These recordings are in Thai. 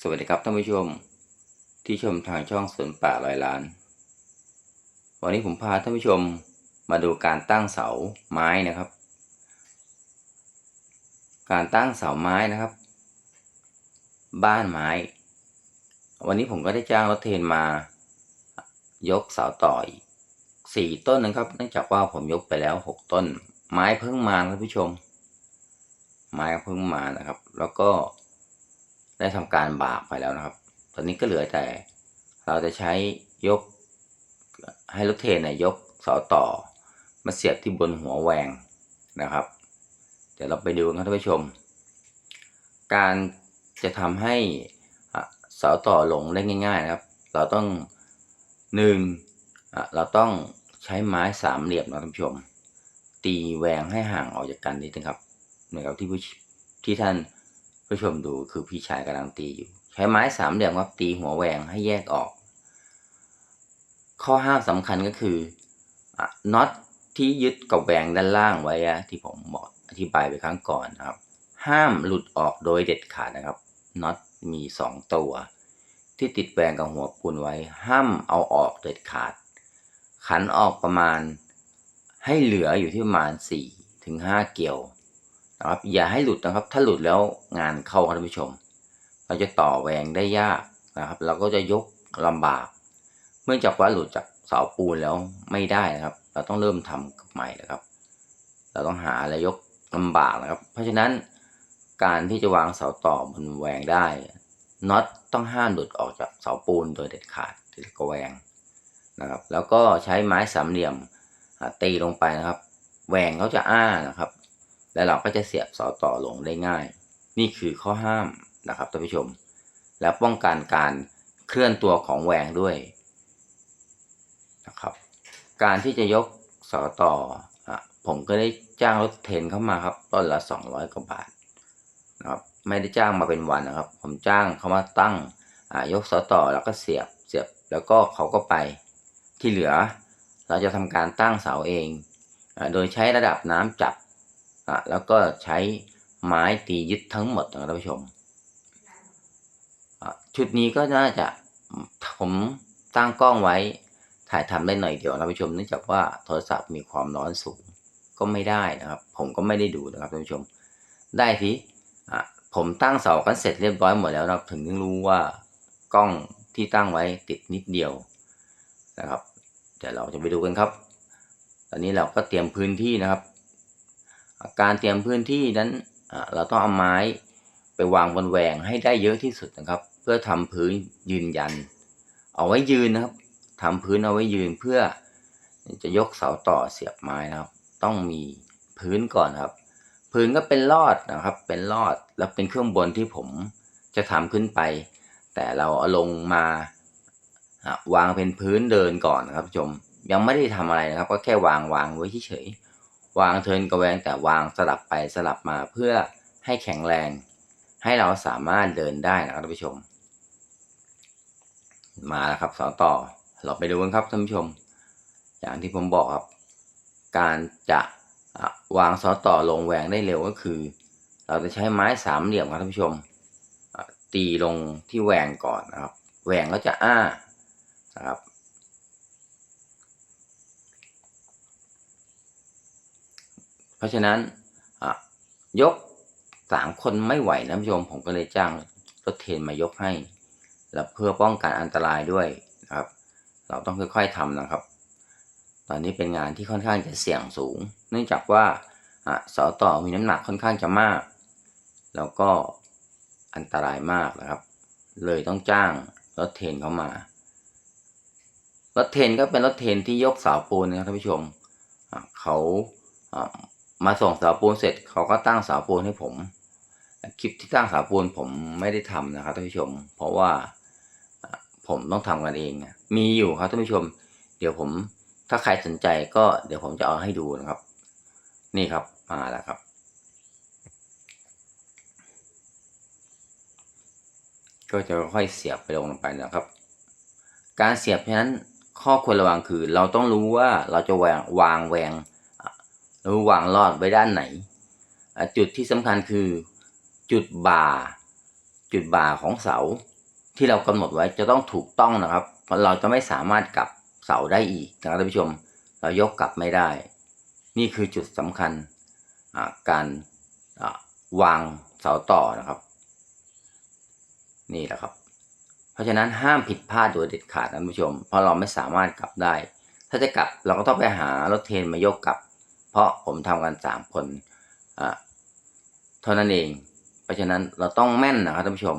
สวัสดีครับท่านผู้ชม ที่ชมทางช่องสวนป่าร้อยล้าน วันนี้ผมพาท่านผู้ชมมาดูการตั้งเสาไม้นะครับ การตั้งเสาไม้นะครับ บ้านไม้ วันนี้ผมก็ได้จ้างรถเทนมา ยกเสาต่ออีกสี่ต้นนะครับ เนื่องจากว่าผมยกไปแล้วหกต้น ไม้เพิ่งมาท่านผู้ชม ไม้เพิ่งมานะครับ แล้วก็ ได้ทำการบากไปแล้วนะครับ ตอนนี้ก็เหลือแต่เราจะใช้ยกให้รถเทนเนี่ยยกเสาต่อมาเสียบที่บนหัวแหวงนะครับ เดี๋ยวเราไปดูกันท่านผู้ชม การจะทำให้เสาต่อหลงได้ง่าย ๆนะครับ เราต้องหนึ่งเราต้องใช้ไม้สามเหลี่ยมนะท่านผู้ชม ตีแหวงให้ห่างออกจากกันนิดนึงครับนะครับที่ผู้ที่ท่าน ผู้ชมดูคือพี่ชายกำลังตีอยู่ ใช้ไม้สามเหลี่ยมครับตีหัวแหวงให้แยกออก ข้อห้ามสำคัญก็คือน็อตที่ยึดกับแหวงด้านล่างไว้ที่ผมบอกอธิบายไปครั้งก่อนนะครับ ห้ามหลุดออกโดยเด็ดขาดนะครับน็อตมีสองตัว ที่ติดแหวงกับหัวปูนไว้ ห้ามเอาออกเด็ดขาด ขันออกประมาณให้เหลืออยู่ที่ประมาณสี่ถึงห้าเกี่ยว นะครับ อย่าให้หลุดนะครับ ถ้าหลุดแล้วงานเข้าครับท่านผู้ชม เราจะต่อแหวงได้ยากนะครับ เราก็จะยกลำบาก เมื่อจากว่าหลุดจากเสาปูนแล้วไม่ได้นะครับ เราต้องเริ่มทำกับใหม่นะครับ เราต้องหาอะไรยกลำบากนะครับ เพราะฉะนั้นการที่จะวางเสาต่อบนแหวงได้น็อตต้องห้ามหลุดออกจากเสาปูนโดยเด็ดขาดที่กระแหวงนะครับ แล้วก็ใช้ไม้สามเหลี่ยมตีลงไปนะครับแหวงเขาจะอ้านะครับ แล้วเราก็จะเสียบเสาต่อลงได้ง่าย นี่คือข้อห้ามนะครับท่านผู้ชม และป้องกันการเคลื่อนตัวของแหวงด้วยนะครับ การที่จะยกเสาต่ออผมก็ได้จ้างรถเทรนเข้ามาครับต้นละ 200 กว่าบาทนะครับไม่ได้จ้างมาเป็นวันนะครับ ผมจ้างเขามาตั้งยกเสาต่อแล้วก็เสียบเสียบแล้วก็เขาก็ไปที่เหลือ เราจะทำการตั้งเสาเองอโดยใช้ระดับน้ำจับ อะแล้วก็ใช้ไม้ตียึดทั้งหมดนะครับท่านผู้ชมชุดนี้ก็น่าจะผมตั้งกล้องไว้ถ่ายทำได้หน่อยเดียวท่านผู้ชมเนื่องจากว่าโทรศัพท์มีความร้อนสูงก็ไม่ได้นะครับ ผมก็ไม่ได้ดูนะครับท่านผู้ชม ได้ทีอะผมตั้งเสากันเสร็จเรียบร้อยหมดแล้วนะครับถึงรู้ว่ากล้องที่ตั้งไว้ติดนิดเดียวนะครับเดี๋ยวเราจะไปดูกันครับ ตอนนี้เราก็เตรียมพื้นที่นะครับ การเตรียมพื้นที่นั้นเราต้องเอาไม้ไปวางบนแหวงให้ได้เยอะที่สุดนะครับ เพื่อทำพื้นยืนยัน เอาไว้ยืนนะครับทำพื้นเอาไว้ยืนเพื่อจะยกเสาต่อเสียบไม้นะครับ ต้องมีพื้นก่อนครับ พื้นก็เป็นลอดนะครับ เป็นลอดแล้วเป็นเครื่องบนที่ผมจะทำขึ้นไป แต่เราเอาลงมาวางเป็นพื้นเดินก่อนนะครับชมยังไม่ได้ทำอะไรนะครับ ก็แค่วางวางไว้เฉยๆ วางเทินกระแวงแต่วางสลับไปสลับมาเพื่อให้แข็งแรง ให้เราสามารถเดินได้นะครับท่านผู้ชม มาแล้วครับเสาต่อเราไปดูกันครับท่านผู้ชม อย่างที่ผมบอกครับ การจะวางสาต่อลงแหวงได้เร็วก็คือ เราจะใช้ไม้สามเหลี่ยมครับท่านผู้ชม ตีลงที่แหวงก่อนนะครับแหวงก็จะอ้านะครับ เพราะฉะนั้นอะยกสามคนไม่ไหวนะท่านผู้ชมผมก็เลยจ้างรถเทรนมายกให้ แล้วเพื่อป้องกันอันตรายด้วยนะครับ เราต้องค่อยๆทำนะครับ ตอนนี้เป็นงานที่ค่อนข้างจะเสี่ยงสูง เนื่องจากว่าอะเสาต่อมีน้ำหนักค่อนข้างจะมาก แล้วก็อันตรายมากนะครับ เลยต้องจ้างรถเทรนเข้ามารถเทรนก็เป็นรถเทรนที่ยกเสาปูนนะครับท่านผู้ชมเขาอะ มาส่งเสาปูนเสร็จเขาก็ตั้งเสาปูนให้ผม คลิปที่ตั้งเสาปูนผมไม่ได้ทำนะครับท่านผู้ชม เพราะว่าผมต้องทำกันเองมีอยู่ครับท่านผู้ชม เดี๋ยวผมถ้าใครสนใจก็เดี๋ยวผมจะเอาให้ดูนะครับ นี่ครับมาแล้วครับ ก็จะค่อยเสียบไปลงไปนะครับ การเสียบฉะนั้นข้อควรระวังคือ เราต้องรู้ว่าเราจะวางวางแหวงอะ รือวางลอดไว้ด้านไหน จุดที่สำคัญคือจุดบ่า จุดบ่าของเสาที่เรากำหนดไว้จะต้องถูกต้องนะครับ เราจะไม่สามารถกลับเสาได้อีกนะครับท่านผู้ชม เรายกกลับไม่ได้ นี่คือจุดสำคัญการวางเสาต่อนะครับ นี่แหละครับ เพราะฉะนั้นห้ามผิดพลาดโดยเด็ดขาดนะท่านผู้ชม เพราะเราไม่สามารถกลับได้ ถ้าจะกลับเราก็ต้องไปหารถเทรนมายกกลับ ราะผมทำกันสามคนอ่าเท่านั้นเอง เพราะฉะนั้นเราต้องแม่นนะครับท่านผู้ชม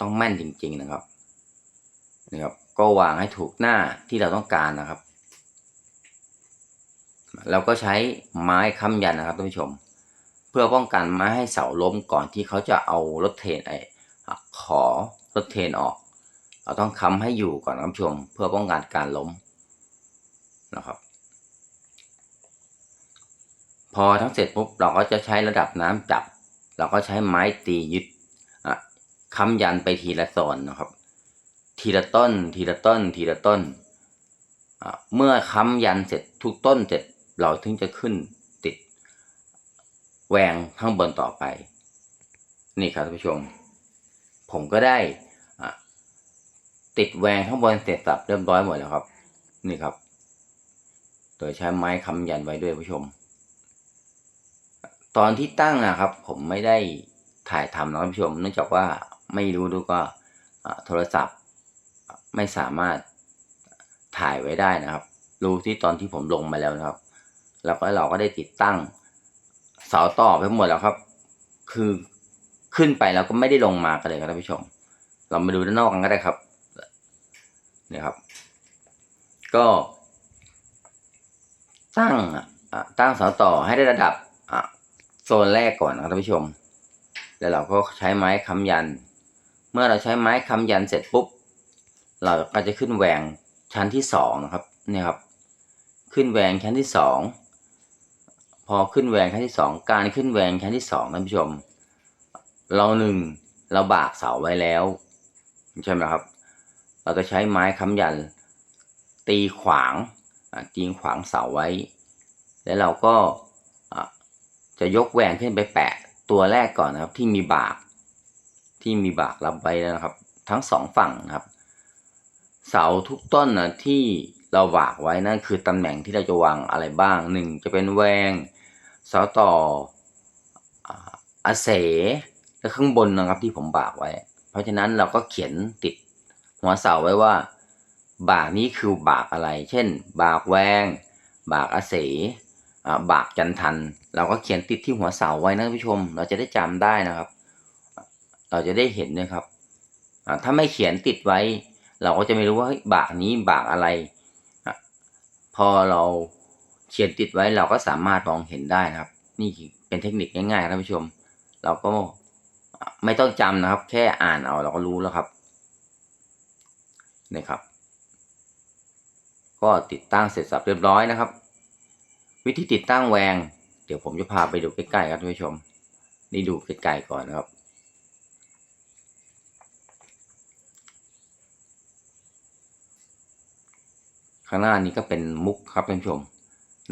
ต้องแม่นจริง ๆนะครับนะครับ ก็วางให้ถูกหน้าที่เราต้องการนะครับ เราก็ใช้ไม้ค้ำยันนะครับท่านผู้ชม เพื่อป้องกันไม่ให้เสาล้มก่อนที่เขาจะเอารถเทรนไอ้ขอรถเทรนออก เราต้องค้ำให้อยู่ก่อนท่านผู้ชม เพื่อป้องกันการล้มนะครับ พอทั้งเสร็จปุ๊บเราก็จะใช้ระดับน้ำจับ เราก็ใช้ไม้ตียึดค้ำยันไปทีละโซนนะครับ ทีละต้น ทีละต้น ทีละต้น เมื่อค้ำยันเสร็จทุกต้นเสร็จเราถึงจะขึ้นติดแหวงข้างบนต่อไป นี่ครับท่านผู้ชม ผมก็ได้ติดแหวงข้างบนเสร็จสับเรียบร้อยหมดแล้วครับ นี่ครับ โดยใช้ไม้ค้ำยันไว้ด้วยผู้ชม ตอนที่ตั้งนะครับ ผมไม่ได้ถ่ายทำนะท่านผู้ชม เนื่องจากว่าไม่รู้ดูก็อะโทรศัพท์ไม่สามารถถ่ายไว้ได้นะครับ รู้ที่ตอนที่ผมลงมาแล้วนะครับ แล้วก็เราก็ได้ติดตั้งเสาต่อไปหมดแล้วครับ คือขึ้นไปแล้วก็ไม่ได้ลงมากันเลยครับท่านผู้ชม เรามาดูด้านนอกกันก็ได้ครับนี่ครับ ก็ตั้งตั้งเสาต่อให้ได้ระดับอะ โซนแรกก่อนนะครับท่านผู้ชม แล้วเราก็ใช้ไม้ค้ำยัน เมื่อเราใช้ไม้ค้ำยันเสร็จปุ๊บ เราก็จะขึ้นแหวงชั้นที่สองนะครับเนี่ยครับ ขึ้นแหวงชั้นที่สองพอขึ้นแหวงชั้นที่สองการขึ้นแหวงชั้นที่สองท่านผู้ชม เราหนึ่งเราบากเสาไว้แล้วใช่ไหมครับ เราจะใช้ไม้ค้ำยัน ตีขวางตีขวางเสาไว้ แล้วเราก็ จะยกแหวงขึ้นไปแปะตัวแรกก่อนนะครับ ที่มีบากที่มีบากรับไว้แล้วนะครับ ทั้งสองฝั่งนะครับ เสาทุกต้นนะที่เราวากไว้นั่นคือตำแหน่งที่เราจะวางอะไรบ้างหนึ่งจะเป็นแหวงเสาต่ออ่าอาเสและข้างบนนะครับที่ผมบากไว้ เพราะฉะนั้นเราก็เขียนติดหัวเสาไว้ว่า บากนี้คือบากอะไร เช่น บากแวง บากอาเสอ่า บากจันทัน เราก็เขียนติดที่หัวเสาไว้นะท่านผู้ชม เราจะได้จำได้นะครับ เราจะได้เห็นนะครับอ่าถ้าไม่เขียนติดไว้ เราก็จะไม่รู้ว่าบากนี้บากอะไร พอเราเขียนติดไว้เราก็สามารถมองเห็นได้นะครับ นี่เป็นเทคนิคง่ายๆนะท่านผู้ชม เราก็ไม่ต้องจำนะครับ แค่อ่านเอาเราก็รู้แล้วครับนี่ครับ ก็ติดตั้งเสร็จสับเรียบร้อยนะครับ วิธีติดตั้งแหวง เดี๋ยวผมจะพาไปดูใกล้ๆครับท่านผู้ชม นี่ดูใกล้ๆก่อนนะครับ ข้างหน้านี้ก็เป็นมุกครับท่านผู้ชม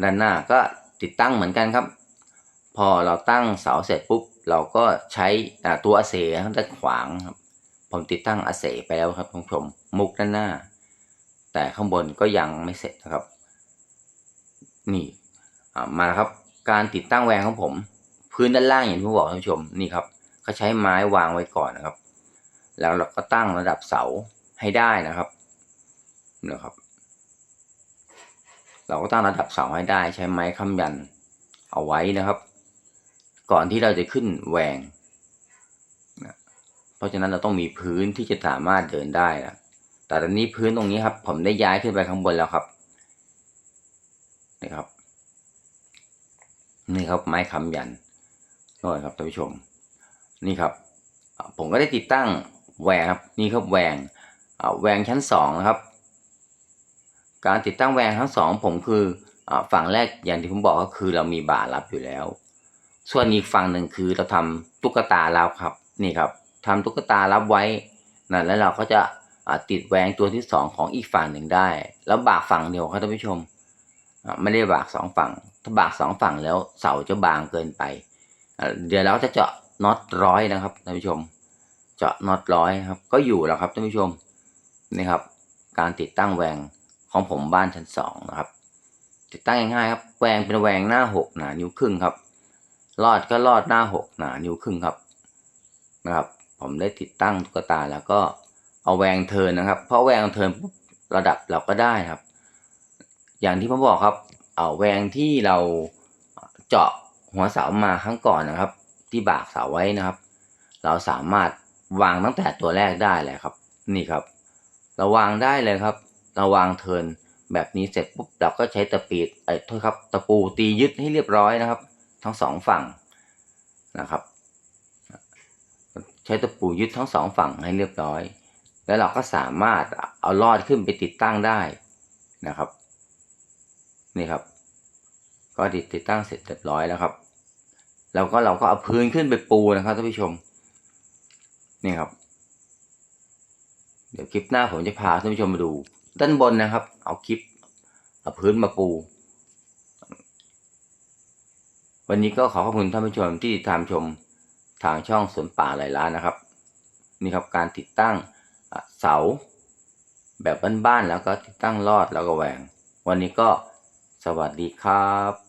ด้านหน้าก็ติดตั้งเหมือนกันครับ พอเราตั้งเสาเสร็จปุ๊บ เราก็ใช้ตัวอาเสด้านขวางครับ ผมติดตั้งอาเสไปแล้วครับท่านผู้ชม มุกด้านหน้า แต่ข้างบนก็ยังไม่เสร็จนะครับ นี่ มาครับ การติดตั้งแหวงของผม พื้นด้านล่างอย่างที่ผมบอกท่านผู้ชมนี่ครับเขาใช้ไม้วางไว้ก่อนนะครับ แล้วเราก็ตั้งระดับเสาให้ได้นะครับนะครับ เราก็ตั้งระดับเสาให้ได้ ใช้ไม้ค้ำยันเอาไว้นะครับ ก่อนที่เราจะขึ้นแหวงนะเพราะฉะนั้นเราต้องมีพื้นที่จะสามารถเดินได้นะแต่ตอนนี้พื้นตรงนี้ครับ ผมได้ย้ายขึ้นไปข้างบนแล้วครับนี่ครับ นี่ครับไม้ค้ำยันน้อยครับท่านผู้ชม นี่ครับ ผมก็ได้ติดตั้งแหวงครับนี่ครับแหวงแหวงชั้นสองนะครับ การติดตั้งแหวงทั้งสองผมคืออฝั่งแรกอย่างที่ผมบอกก็คือเรามีบาร์รับอยู่แล้ว ส่วนอีกฝั่งหนึ่งคือเราทำตุ๊กตารับครับนี่ครับทำตุ๊กตารับไว้นะแล้วเราก็จะติดแหวงตัวที่สองของอีกฝั่งหนึ่งได้ แล้วบากฝั่งเดียวครับท่านผู้ชม ไม่ได้บากสองฝั่ง ถ้าบากสองฝั่งแล้วเสาจะบางเกินไป เดี๋ยวเราจะเจาะน็อตร้อยนะครับท่านผู้ชม เจาะน็อตร้อยครับ ก็อยู่แล้วครับท่านผู้ชมนี่ครับ การติดตั้งแหวงของผมบ้านชั้นสองนะครับ ติดตั้งง่ายๆครับแหวงเป็นแหวงหน้าหกหนานิ้วครึ่งครับลอดก็ลอดหน้าหกหนานิ้วครึ่งครับนะครับ ผมได้ติดตั้งตุ๊กตาแล้วก็เอาแหวงเทินนะครับ เพราะแหวงเทินปุ๊บระดับเราก็ได้ครับ อย่างที่ผมบอกครับเอาแหวงที่เราเจาะหัวเสามาครั้งก่อนนะครับ ที่บากเสาไว้นะครับ เราสามารถวางตั้งแต่ตัวแรกได้เลยครับ นี่ครับ เราวางได้เลยครับ เราวางเทินแบบนี้เสร็จปุ๊บเราก็ใช้ตะปีดไอ้โทษครับตะปูตียึดให้เรียบร้อยนะครับ ทั้งสองฝั่งนะครับ ใช้ตะปูยึดทั้งสองฝั่งให้เรียบร้อย แล้วเราก็สามารถเอาลอดขึ้นไปติดตั้งได้นะครับ นี่ครับ ก็ติดติดตั้งเสร็จเรียบร้อยแล้วครับแล้วก็เราก็เอาพื้นขึ้นไปปูนะครับท่านผู้ชมนี่ครับ เดี๋ยวคลิปหน้าผมจะพาท่านผู้ชมมาดู ด้านบนนะครับ เอาคลิปเอาพื้นมาปู วันนี้ก็ขอขอบคุณท่านผู้ชมที่ติดตามชมทางช่องสวนป่าหลายล้านนะครับ นี่ครับการติดตั้งเสาแบบบ้านๆแล้วก็ติดตั้งลอดแล้วก็แหวง วันนี้ก็ สวัสดีครับ